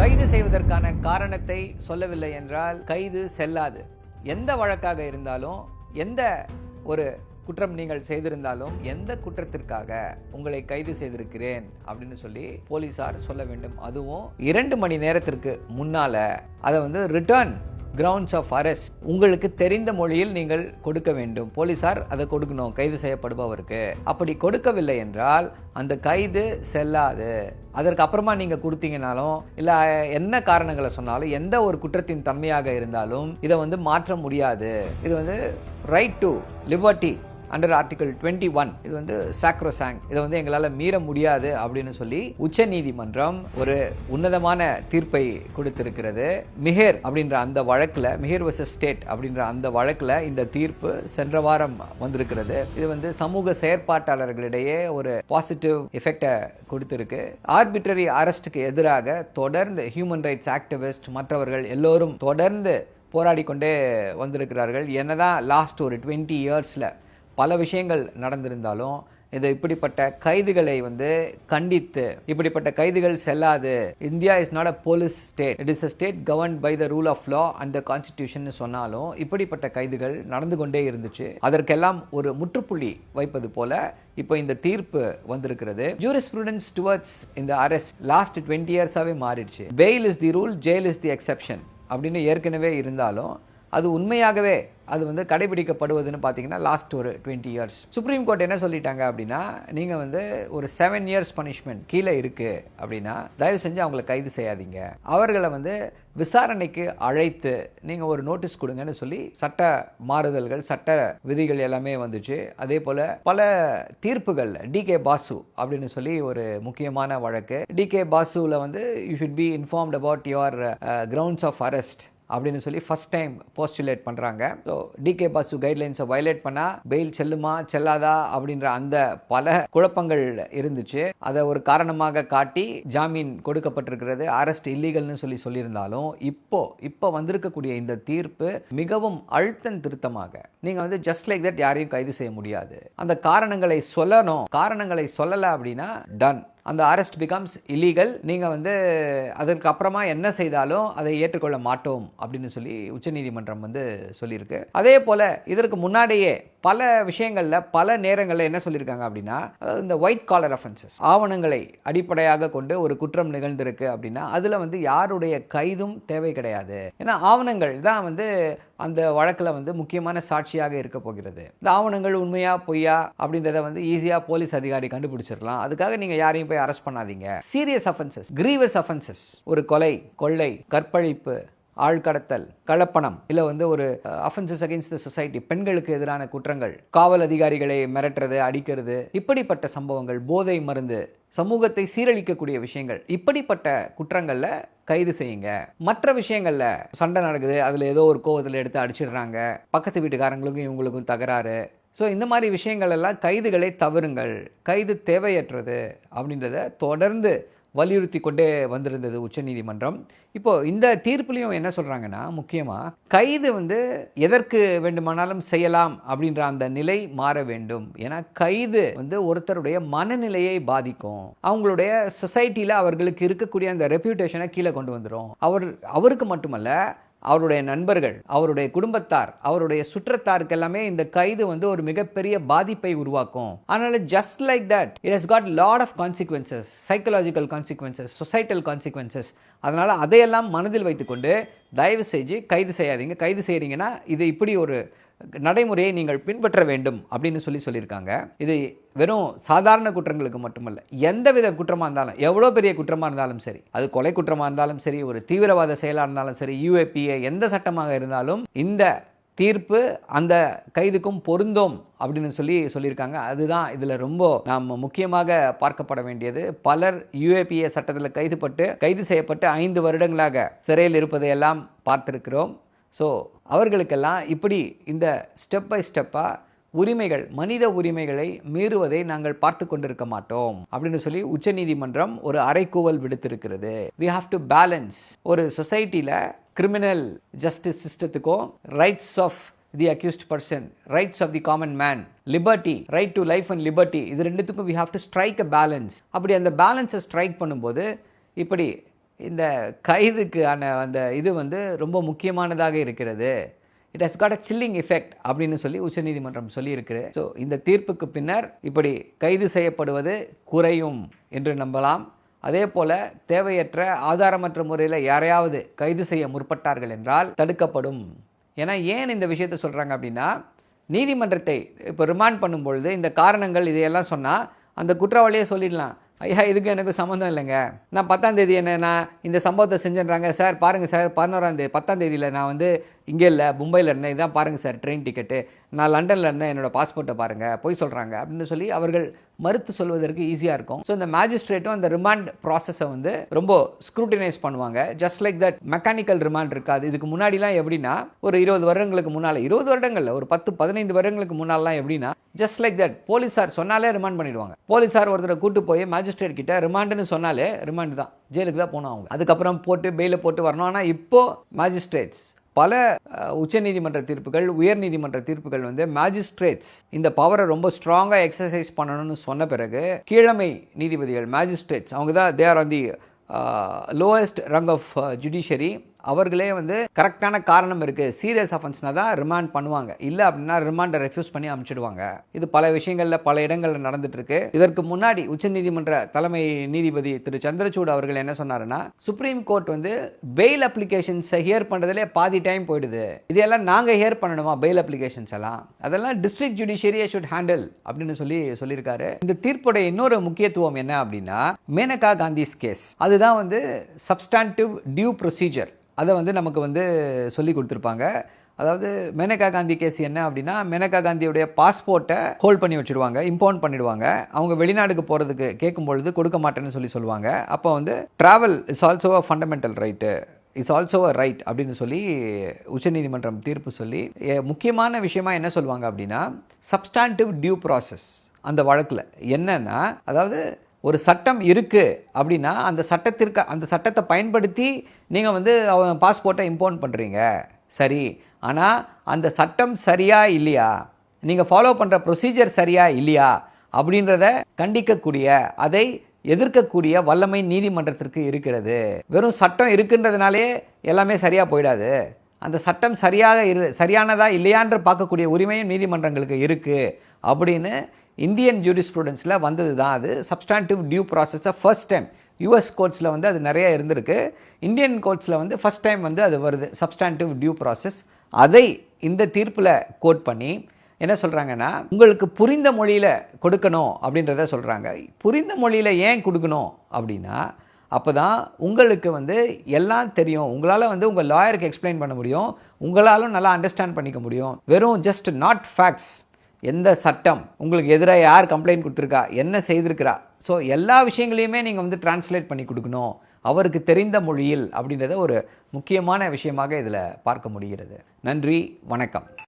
கைது செய்வதற்கான காரணத்தை சொல்லவில்லை என்றால் கைது செல்லாது. எந்த வழக்காக இருந்தாலும் எந்த ஒரு குற்றம் நீங்கள் செய்திருந்தாலும் எந்த குற்றத்திற்காக உங்களை கைது செய்திருக்கிறேன் அப்படின்னு சொல்லி போலீசார் சொல்ல வேண்டும். அதுவும் இரண்டு மணி நேரத்திற்கு முன்னால அதை வந்து ரிட்டர்ன் கிரவுண்ட்ஸ் ஆஃப் அரெஸ்ட் உங்களுக்கு தெரிந்த மொழியில் நீங்கள் கொடுக்க வேண்டும். போலீசார் அதை கொடுக்கணும். கைது செய்யப்படுபவருக்கு. அப்படி கொடுக்கவில்லை என்றால் அந்த கைது செல்லாது. அதற்கு அப்புறமா நீங்கள் கொடுத்தீங்கனாலும் இல்லை என்ன காரணங்களை சொன்னாலும் எந்த ஒரு குற்றத்தின் தன்மையாக இருந்தாலும் இதை வந்து மாற்ற முடியாது. இது வந்து right to liberty under article twenty one இது வந்து சாக்ரோசாங் இதை வந்து எங்களால் மீற முடியாது அப்படின்னு சொல்லி உச்ச நீதிமன்றம் ஒரு உன்னதமான தீர்ப்பை கொடுத்திருக்கிறது. மிஹேர் அப்படின்ற அந்த வழக்கில் மிஹேர் வர்சஸ் ஸ்டேட் அப்படின்ற அந்த வழக்கில் இந்த தீர்ப்பு சென்ற வாரம் வந்திருக்கிறது. இது வந்து சமூக செயற்பாட்டாளர்களிடையே ஒரு பாசிட்டிவ் எஃபெக்டை கொடுத்திருக்கு. ஆர்பிட்டரி அரெஸ்ட்டுக்கு எதிராக தொடர்ந்து ஹியூமன் ரைட்ஸ் ஆக்டிவிஸ்ட் மற்றவர்கள் எல்லோரும் தொடர்ந்து போராடி கொண்டே வந்திருக்கிறார்கள். என்னதான் லாஸ்ட் ஒரு டுவெண்ட்டி இயர்ஸில் பல விஷயங்கள் நடந்திருந்தாலும் இது இப்படிப்பட்ட கைதுகளை வந்து கண்டித்து இப்படிப்பட்ட கைதுகள் செல்லாது. India is not a police state it is a state govern by the rule of law and the constitution சொன்னாலும் இப்படிப்பட்ட கைதுகள் நடந்து கொண்டே இருந்துச்சு. அதற்கெல்லாம் ஒரு முற்றுப்புள்ளி வைப்பது போல இப்போ இந்த தீர்ப்பு வந்திருக்கிறது. ஜூரிஸ்ப்ரூடன்ஸ் டுவர்ட்ஸ் இந்த அரெஸ்ட் லாஸ்ட் டுவெண்ட்டி இயர்ஸாகவே மாறிடுச்சு. Bail is the rule jail is the exception அப்படின்னு ஏற்கனவே இருந்தாலும் அது உண்மையாகவே அது வந்து கடைபிடிக்கப்படுவதுன்னு பார்த்தீங்கன்னா லாஸ்ட் ஒரு டுவெண்ட்டி இயர்ஸ் சுப்ரீம் கோர்ட் என்ன சொல்லிட்டாங்க அப்படின்னா நீங்கள் வந்து ஒரு செவன் இயர்ஸ் பனிஷ்மெண்ட் கீழே இருக்குது அப்படின்னா தயவு செஞ்சு அவங்கள கைது செய்யாதீங்க. அவர்களை வந்து விசாரணைக்கு அழைத்து நீங்கள் ஒரு நோட்டீஸ் கொடுங்கன்னு சொல்லி சட்ட மாறுதல்கள் சட்ட விதிகள் எல்லாமே வந்துச்சு. அதே போல் பல தீர்ப்புகள் டி கே பாசு அப்படின்னு சொல்லி ஒரு முக்கியமான வழக்கு. டி கே பாசுவில் வந்து you should be informed about your grounds of arrest அப்படின்னு சொல்லி ஃபஸ்ட் டைம் போஸ்டுலேட் பண்ணுறாங்க ஸோ டிகே பாசு கைட்லைன்ஸை வயலேட் பண்ணால் பெயில் செல்லுமா செல்லாதா அப்படின்ற அந்த பல குழப்பங்கள் இருந்துச்சு. அதை ஒரு காரணமாக காட்டி ஜாமீன் கொடுக்கப்பட்டிருக்கிறது. அரெஸ்ட் இல்லீகல்னு சொல்லி சொல்லியிருந்தாலும் இப்போ இப்போ வந்திருக்கக்கூடிய இந்த தீர்ப்பு மிகவும் அழுத்தம் திருத்தமாக. நீங்கள் வந்து ஜஸ்ட் லைக் தட் யாரையும் கைது செய்ய முடியாது. அந்த காரணங்களை சொல்லணும். காரணங்களை சொல்லலை அப்படின்னா டன் அந்த அரெஸ்ட் பிகம்ஸ் இல்லீகல் நீங்கள் வந்து அதற்கு அப்புறமா என்ன செய்தாலும் அதை ஏற்றுக்கொள்ள மாட்டோம் அப்படின்னு சொல்லி உச்சநீதிமன்றம் வந்து சொல்லியிருக்கு. அதே போல் இதற்கு முன்னாடியே பல விஷயங்களில் பல நேரங்களில் என்ன சொல்லியிருக்காங்க அப்படின்னா அதாவது இந்த ஒயிட் காலர் அஃபென்சஸ் ஆவணங்களை அடிப்படையாக கொண்டு ஒரு குற்றம் நிகழ்ந்திருக்கு அப்படின்னா அதில் வந்து யாருடைய கைதும் தேவை கிடையாது. ஏன்னா ஆவணங்கள் தான் வந்து அந்த வழக்கில் வந்து முக்கியமான சாட்சியாக இருக்க போகிறது. இந்த ஆவணங்கள் உண்மையா பொய்யா அப்படின்றத வந்து ஈஸியாக போலீஸ் அதிகாரி கண்டுபிடிச்சிடலாம். அதுக்காக நீங்கள் யாரையும் போய் அரெஸ்ட் பண்ணாதீங்க. சீரியஸ் அஃபென்சஸ் கிரீவஸ் அஃபென்சஸ் ஒரு கொலை கொள்ளை கற்பழிப்பு ஆழ்கடத்தல் கலப்பணம் இல்லை வந்து ஒரு அஃபென்சஸ் அகேன்ஸ்ட் த சொசைட்டி பெண்களுக்கு எதிரான குற்றங்கள் காவல் அதிகாரிகளை மிரட்டுறது அடிக்கிறது இப்படிப்பட்ட சம்பவங்கள் போதை மருந்து சமூகத்தை சீரழிக்கக்கூடிய விஷயங்கள் இப்படிப்பட்ட குற்றங்களில் கைது செய்யுங்க. மற்ற விஷயங்களில் சண்டை நடக்குது அதில் ஏதோ ஒரு கோவத்தில் எடுத்து அடிச்சிடுறாங்க பக்கத்து வீட்டுக்காரங்களுக்கும் இவங்களுக்கும் தகராறு. ஸோ இந்த மாதிரி விஷயங்கள் எல்லாம் கைதுகளை தவறுங்கள் கைது தேவையற்றது அப்படின்றத தொடர்ந்து வலியுறுத்தி கொண்டே வந்திருந்தது உச்சநீதிமன்றம். இப்போ இந்த தீர்ப்புலையும் என்ன சொல்கிறாங்கன்னா முக்கியமாக கைது வந்து எதற்கு வேண்டுமானாலும் செய்யலாம் அப்படின்ற அந்த நிலை மாற வேண்டும். ஏன்னா கைது வந்து ஒருத்தருடைய மனநிலையை பாதிக்கும். அவங்களுடைய சொசைட்டியில் அவர்களுக்கு இருக்கக்கூடிய அந்த ரெப்யூட்டேஷனை கீழே கொண்டு வந்துடும் அவர் அவருக்கு மட்டுமல்ல அவருடைய நண்பர்கள் அவருடைய குடும்பத்தார் அவருடைய சுற்றத்தாருக்கு எல்லாமே இந்த கைது வந்து ஒரு மிகப்பெரிய பாதிப்பை உருவாக்கும். அதனால just like that it has got lot of consequences psychological consequences societal consequences அதனால் அதையெல்லாம் மனதில் வைத்துக்கொண்டு தயவு செஞ்சு கைது செய்யாதீங்க. கைது செய்கிறீங்கன்னா இது இப்படி ஒரு நடைமுறையை நீங்கள் பின்பற்ற வேண்டும் அப்படின்னு சொல்லி சொல்லியிருக்காங்க. இது வெறும் சாதாரண குற்றங்களுக்கு மட்டுமல்ல எந்த வித குற்றமாக இருந்தாலும் எவ்வளோ பெரிய குற்றமாக இருந்தாலும் சரி அது கொலை குற்றமாக இருந்தாலும் சரி ஒரு தீவிரவாத செயலாக இருந்தாலும் சரி யூஏபிஏ எந்த சட்டமாக இருந்தாலும் இந்த தீர்ப்பு அந்த கைதுக்கும் பொருந்தோம் அப்படின்னு சொல்லி சொல்லியிருக்காங்க. அதுதான் இதில் ரொம்ப நாம் முக்கியமாக பார்க்கப்பட வேண்டியது. பலர் யூஏபிஏ சட்டத்தில் கைதுபட்டு கைது செய்யப்பட்டு ஐந்து வருடங்களாக சிறையில் இருப்பதையெல்லாம் பார்த்திருக்கிறோம். ஸோ அவர்களுக்கெல்லாம் இப்படி இந்த ஸ்டெப் பை ஸ்டெப்பாக உரிமைகள் மனித உரிமைகளை மீறுவதை நாங்கள் பார்த்து கொண்டிருக்க மாட்டோம் அப்படின்னு சொல்லி உச்சநீதிமன்றம் ஒரு அறைக்கூவல் விடுத்திருக்கிறது. வி ஹாவ் டு பேலன்ஸ் ஒரு சொசைட்டியில் criminal justice சிஸ்டத்துக்கும் rights of the accused person rights of the common man liberty right to life and liberty இது ரெண்டுத்துக்கும் we have to strike a balance அப்படி அந்த பேலன்ஸை ஸ்ட்ரைக் பண்ணும்போது இப்படி இந்த கைதுக்கான அந்த இது வந்து ரொம்ப முக்கியமானதாக இருக்கிறது. It has got a chilling effect அப்படின்னு சொல்லி உச்சநீதிமன்றம் சொல்லியிருக்கு. ஸோ இந்த தீர்ப்புக்கு பின்னர் இப்படி கைது செய்யப்படுவது குறையும் என்று நம்பலாம். அதே போல தேவையற்ற ஆதாரமற்ற முறையில் யாரையாவது கைது செய்ய முற்பட்டார்கள் என்றால் தடுக்கப்படும். ஏன்னா ஏன் இந்த விஷயத்தை சொல்கிறாங்க அப்படின்னா நீதிமன்றத்தை இப்போ ரிமாண்ட் பண்ணும்பொழுது இந்த காரணங்கள் இதையெல்லாம் சொன்னால் அந்த குற்றவாளியே சொல்லிடலாம். ஐயா இதுக்கு எனக்கு சம்மந்தம் இல்லைங்க. நான் பத்தாம் தேதி என்ன நான் இந்த சம்பவத்தை செஞ்சுன்றாங்க. சார் பாருங்கள் சார் பதினோராம் தேதி பத்தாம் தேதியில் நான் வந்து இங்கே இல்லை மும்பையில் இருந்தேன். இதான் பாருங்கள் சார் ட்ரெயின் டிக்கெட்டு. நான் லண்டனில் இருந்தேன் என்னோடய பாஸ்போர்ட்டை பாருங்கள் போய் சொல்கிறாங்க அப்படின்னு சொல்லி அவர்கள் மறுத்து சொல்வதற்கு ஈஸியாக இருக்கும். ஸோ இந்த மேஜிஸ்ட்ரேட்டும் அந்த ரிமாண்ட் ப்ராசஸை வந்து ரொம்ப ஸ்க்ரூட்டினைஸ் பண்ணுவாங்க. Just like that mechanical remand இருக்காது. இதுக்கு முன்னாடிலாம் எப்படின்னா ஒரு இருபது வருடங்களுக்கு முன்னால் இருபது வருடங்களில் ஒரு பத்து பதினைந்து வருடங்களுக்கு முன்னாலாம் எப்படின்னா ஜஸ்ட் லைக் தட் போலீஸார் சொன்னாலே ரிமாண்ட் பண்ணிடுவாங்க. போலீஸார் ஒருத்தரை கூட்டு போய் மேஜிஸ்ட்ரேட் கிட்ட ரிமாண்டுன்னு சொன்னாலே ரிமாண்ட் தான். ஜெயிலுக்கு தான் போனோம் அவங்க. அதுக்கப்புறம் போட்டு பெயில போட்டு வரணும். ஆனால் இப்போ மேஜிஸ்ட்ரேட்ஸ் பல உச்சநீதிமன்ற தீர்ப்புகள் உயர்நீதிமன்ற தீர்ப்புகள் வந்து மேஜிஸ்ட்ரேட்ஸ் இந்த பவரை ரொம்ப ஸ்ட்ராங்காக எக்ஸசைஸ் பண்ணணும்னு சொன்ன பிறகு கீழமை நீதிபதிகள் மேஜிஸ்ட்ரேட்ஸ் அவங்க தான் they are on the lowest rung of judiciary அவர்களே வந்து கரெக்டான காரணம் இருக்குது சீரியஸ் அஃபென்ஸ்னா தான் ரிமாண்ட் பண்ணுவாங்க. இல்லை அப்படின்னா ரிமாண்டை ரெஃப்யூஸ் பண்ணி அனுப்பிச்சிடுவாங்க இது பல விஷயங்களில் பல இடங்களில் நடந்துட்டு இருக்கு இதற்கு முன்னாடி உச்சநீதிமன்ற தலைமை நீதிபதி திரு சந்திரசூட் அவர்கள் என்ன சொன்னாருன்னா சுப்ரீம் கோர்ட் வந்து பெயில் அப்ளிகேஷன்ஸை ஹியர் பண்ணுறதுலே பாதி டைம் போயிடுது. இதெல்லாம் நாங்கள் ஹியர் பண்ணணுமா? பெயில் அப்ளிகேஷன்ஸ் எல்லாம். அதெல்லாம் டிஸ்ட்ரிக்ட் ஜுடிஷியரியை ஷுட் ஹேண்டில் அப்படின்னு சொல்லி சொல்லியிருக்காரு. இந்த தீர்ப்புடைய இன்னொரு முக்கியத்துவம் என்ன அப்படின்னா மேனகா காந்திஸ் கேஸ் அதுதான் வந்து சப்ஸ்டான்டிவ் டியூ ப்ரொசீஜர் அதை வந்து நமக்கு வந்து சொல்லி கொடுத்துருப்பாங்க. அதாவது மேனகா காந்தி கேஸ் என்ன அப்படின்னா மேனகா காந்தியுடைய பாஸ்போர்ட்டை ஹோல்ட் பண்ணி வச்சுருவாங்க இம்பவுண்ட் பண்ணிடுவாங்க. அவங்க வெளிநாடுக்கு போகிறதுக்கு கேட்கும் பொழுது கொடுக்க மாட்டேன்னு சொல்லி சொல்லுவாங்க. அப்போ வந்து travel is also a fundamental right it's also a right அப்படின்னு சொல்லி உச்சநீதிமன்றம் தீர்ப்பு சொல்லி முக்கியமான விஷயமா என்ன சொல்லுவாங்க அப்படின்னா சப்ஸ்டான்டிவ் டியூ ப்ராசஸ் அந்த வழக்கில். என்னன்னா அதாவது ஒரு சட்டம் இருக்குது அப்படின்னா அந்த சட்டத்திற்கு அந்த சட்டத்தை பயன்படுத்தி நீங்கள் வந்து அவன் பாஸ்போர்ட்டை இம்போர்ட் பண்ணுறீங்க சரி. ஆனால் அந்த சட்டம் சரியா இல்லையா? நீங்கள் ஃபாலோ பண்ணுற ப்ரொசீஜர் சரியா இல்லையா? அப்படின்றத கண்டிக்கக்கூடிய அதை எதிர்க்கக்கூடிய வல்லமை நீதிமன்றத்திற்கு இருக்கிறது. வெறும் சட்டம் இருக்குன்றதுனாலே எல்லாமே சரியாக போயிடாது. அந்த சட்டம் சரியாக இரு சரியானதா இல்லையான்ற பார்க்கக்கூடிய உரிமையும் நீதிமன்றங்களுக்கு இருக்குது அப்படின்னு இந்தியன் ஜூரிஸ்ப்ரூடன்ஸில் வந்தது தான் அது சப்ஸ்டான்டிவ் டியூ ப்ராசஸை ஃபர்ஸ்ட் டைம் யூஎஸ் கோர்ட்ஸில் வந்து அது நிறைய இருந்திருக்கு. இந்தியன் கோர்ட்ஸில் வந்து ஃபர்ஸ்ட் டைம் வந்து அது வருது. சப்ஸ்டான்டிவ் டியூ ப்ராசஸ் அதை இந்த தீர்ப்பில் கோட் பண்ணி என்ன சொல்கிறாங்கன்னா உங்களுக்கு புரிந்த மொழியில் கொடுக்கணும் அப்படின்றத சொல்கிறாங்க புரிந்த மொழியில் ஏன் கொடுக்கணும் அப்படின்னா அப்போ தான் உங்களுக்கு வந்து எல்லாம் தெரியும். உங்களால் வந்து உங்கள் லாயருக்கு எக்ஸ்பிளைன் பண்ண முடியும். உங்களாலும் நல்லா அண்டர்ஸ்டாண்ட் பண்ணிக்க முடியும். வெறும் ஜஸ்ட் நாட் ஃபேக்ட்ஸ் எந்த சட்டம் உங்களுக்கு எதிராக யார் கம்ப்ளைண்ட் கொடுத்துருக்கா என்ன செய்திருக்கிறா? ஸோ எல்லா விஷயங்களையுமே நீங்கள் வந்து டிரான்ஸ்லேட் பண்ணி கொடுக்கணும். அவருக்கு தெரிந்த மொழியில் அப்படின்றத ஒரு முக்கியமான விஷயமாக இதில் பார்க்க முடிகிறது. நன்றி வணக்கம்.